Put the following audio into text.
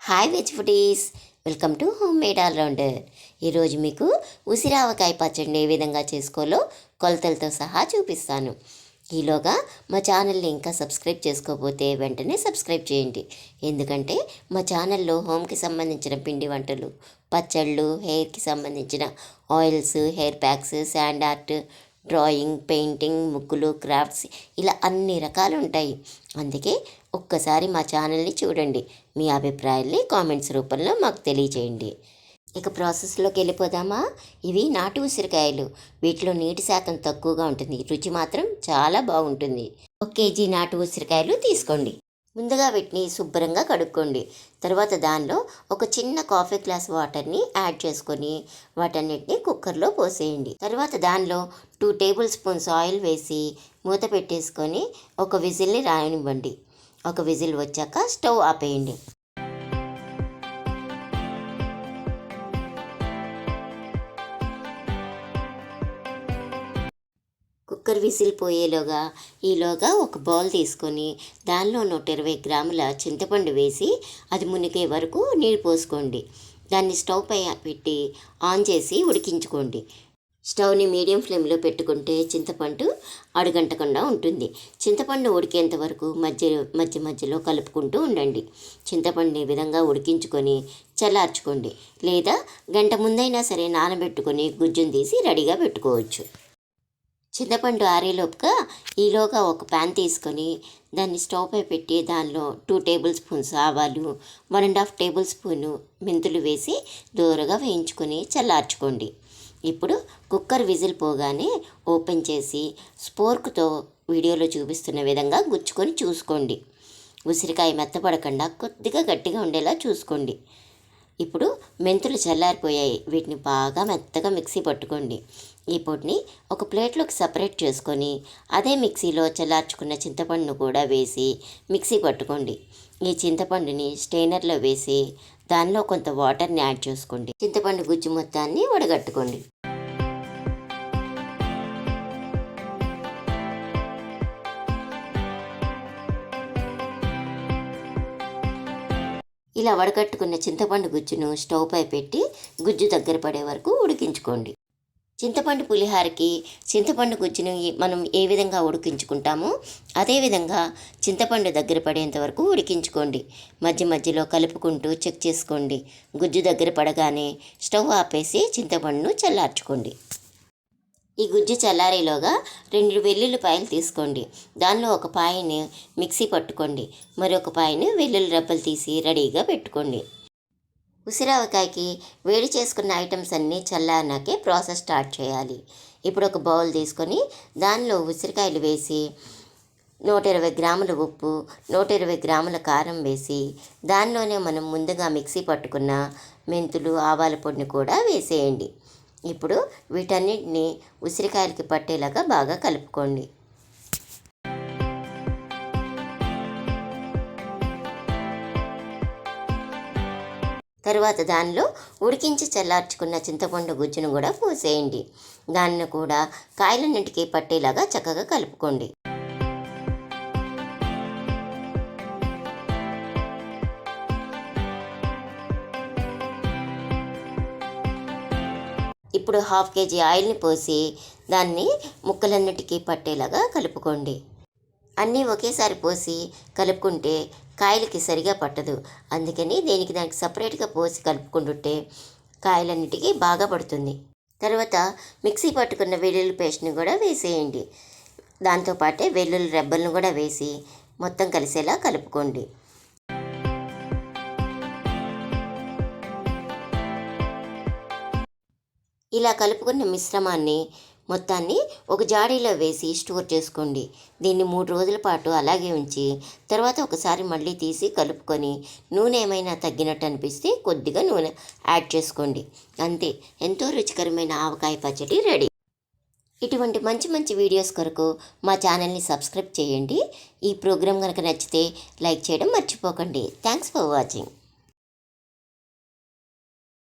Hi veg foodies. Welcome to homemade all rounder ఈరోజు మీకు ఉసిరావకాయ పచ్చడిని ఏ విధంగా చేసుకోవాలో కొలతలతో సహా చూపిస్తాను. ఈలోగా మా ఛానల్ని ఇంకా సబ్స్క్రైబ్ చేసుకోకపోతే వెంటనే సబ్స్క్రైబ్ చేయండి. ఎందుకంటే మా ఛానల్లో హోమ్కి సంబంధించిన పిండి వంటలు పచ్చళ్ళు హెయిర్కి సంబంధించిన oils hair packs sand art drawing painting ముగ్గులు క్రాఫ్ట్స్ ఇలా అన్ని రకాలు ఉంటాయి. అందుకే ఒక్కసారి మా ఛానల్ని చూడండి. మీ అభిప్రాయాల్ని కామెంట్స్ రూపంలో మాకు తెలియజేయండి ఇక ప్రాసెస్లోకి వెళ్ళిపోదామా? ఇవి నాటు ఉసిరికాయలు. వీటిలో నీటి శాతం తక్కువగా ఉంటుంది. రుచి మాత్రం చాలా బాగుంటుంది. ఒక కేజీ నాటు ఉసిరికాయలు తీసుకోండి. ముందుగా వీటిని శుభ్రంగా కడుక్కోండి. తర్వాత దానిలో ఒక చిన్న కాఫీ గ్లాస్ వాటర్ని యాడ్ చేసుకొని వాటన్నిటిని కుక్కర్లో పోసేయండి. తర్వాత దానిలో టూ టేబుల్ స్పూన్స్ ఆయిల్ వేసి మూత పెట్టేసుకొని ఒక విజిల్ని రాయనివ్వండి. ఒక విజిల్ వచ్చాక స్టవ్ ఆపేయండి. కుక్కర్ విసిల్ పోయేలోగా ఈలోగా ఒక బౌల్ తీసుకొని దానిలో నూట ఇరవై గ్రాముల చింతపండు వేసి అది మునిగే వరకు నీళ్ళు పోసుకోండి. దాన్ని స్టవ్ పై పెట్టి ఆన్ చేసి ఉడికించుకోండి. స్టవ్ని మీడియం ఫ్లేమ్లో పెట్టుకుంటే చింతపండు అడుగంటకుండా ఉంటుంది. చింతపండు ఉడికేంత వరకు మధ్య మధ్య మధ్యలో కలుపుకుంటూ ఉండండి. చింతపండుని విధంగా ఉడికించుకొని చల్లార్చుకోండి. లేదా గంట ముందైనా సరే నానబెట్టుకొని గుజ్జును తీసి రెడీగా పెట్టుకోవచ్చు. చింతపండు ఆరేలోపుగా ఈలోగా ఒక ప్యాన్ తీసుకొని దాన్ని స్టవ్ పై పెట్టి దానిలో టూ టేబుల్ స్పూన్స్ ఆవాలు one and half tablespoon మెంతులు వేసి దూరగా వేయించుకొని చల్లార్చుకోండి. ఇప్పుడు కుక్కర్ విజిల్ పోగానే ఓపెన్ చేసి స్పోర్క్తో వీడియోలో చూపిస్తున్న విధంగా గుచ్చుకొని చూసుకోండి. ఉసిరికాయ మెత్తపడకుండా కొద్దిగా గట్టిగా ఉండేలా చూసుకోండి. ఇప్పుడు మెంతులు చల్లారిపోయాయి. వీటిని బాగా మెత్తగా మిక్సీ పట్టుకోండి. ఈ పొడిని ఒక ప్లేట్లోకి సపరేట్ చేసుకొని అదే మిక్సీలో చల్లార్చుకున్న చింతపండును కూడా వేసి మిక్సీ పట్టుకోండి. ఈ చింతపండుని స్టెయినర్లో వేసి దానిలో కొంత వాటర్ని యాడ్ చేసుకోండి. చింతపండు గుజ్జు మొత్తాన్ని వడగట్టుకోండి. ఇలా వడకట్టుకున్న చింతపండు గుజ్జును స్టవ్ పై పెట్టి గుజ్జు దగ్గర పడే వరకు ఉడికించుకోండి. చింతపండు పులిహారకి చింతపండు గుజ్జును మనం ఏ విధంగా ఉడికించుకుంటామో అదేవిధంగా చింతపండు దగ్గర పడేంత వరకు ఉడికించుకోండి. మధ్య మధ్యలో కలుపుకుంటూ చెక్ చేసుకోండి. గుజ్జు దగ్గర పడగానే స్టవ్ ఆపేసి చింతపండును చల్లార్చుకోండి. ఈ గుజ్జు చల్లారేలోగా రెండు వెల్లుల్లిపాయలు తీసుకోండి. దానిలో ఒక పాయని మిక్సీ పట్టుకోండి. మరొక పాయని వెల్లుల్లి రబ్బలు తీసి రెడీగా పెట్టుకోండి. ఉసిరావకాయకి వేడి చేసుకున్న ఐటమ్స్ అన్నీ చల్లారినాకే ప్రాసెస్ స్టార్ట్ చేయాలి. ఇప్పుడు ఒక బౌల్ తీసుకొని దానిలో ఉసిరికాయలు వేసి నూట ఇరవై గ్రాముల ఉప్పు నూట ఇరవై గ్రాముల కారం వేసి దానిలోనే మనం ముందుగా మిక్సీ పట్టుకున్న మెంతులు ఆవాల పొడిని కూడా వేసేయండి. ఇప్పుడు వీటన్నిటిని ఉసిరికాయలకి పట్టేలాగా బాగా కలుపుకోండి. తరువాత దానిలో ఉడికించి చల్లార్చుకున్న చింతపండు గుజ్జును కూడా పోసేయండి. దాన్ని కూడా కాయలన్నింటికి పట్టేలాగా చక్కగా కలుపుకోండి. ఇప్పుడు హాఫ్ కేజీ ఆయిల్ని పోసి దాన్ని ముక్కలన్నిటికీ పట్టేలాగా కలుపుకోండి. అన్నీ ఒకేసారి పోసి కలుపుకుంటే కాయలకి సరిగా పట్టదు. అందుకని దీనికి దానికి సపరేట్గా పోసి కలుపుకుంటుంటే కాయలన్నిటికీ బాగా పడుతుంది. తర్వాత మిక్సీ పట్టుకున్న వెల్లుల్లి పేస్ట్ని కూడా వేసేయండి. దాంతోపాటే వెల్లుల్లి రెబ్బలను కూడా వేసి మొత్తం కలిసేలా కలుపుకోండి. ఇలా కలుపుకున్న మిశ్రమాన్ని మొత్తాన్ని ఒక జాడీలో వేసి స్టోర్ చేసుకోండి. దీన్ని మూడు రోజుల పాటు అలాగే ఉంచి తర్వాత ఒకసారి మళ్ళీ తీసి కలుపుకొని నూనె ఏమైనా తగ్గినట్టు అనిపిస్తే కొద్దిగా నూనె యాడ్ చేసుకోండి. అంతే ఎంతో రుచికరమైన ఆవకాయ పచ్చడి రెడీ. ఇటువంటి మంచి మంచి వీడియోస్ కొరకు మా ఛానల్ని సబ్స్క్రైబ్ చేయండి. ఈ ప్రోగ్రాం కనుక నచ్చితే లైక్ చేయడం మర్చిపోకండి. Thanks for watching.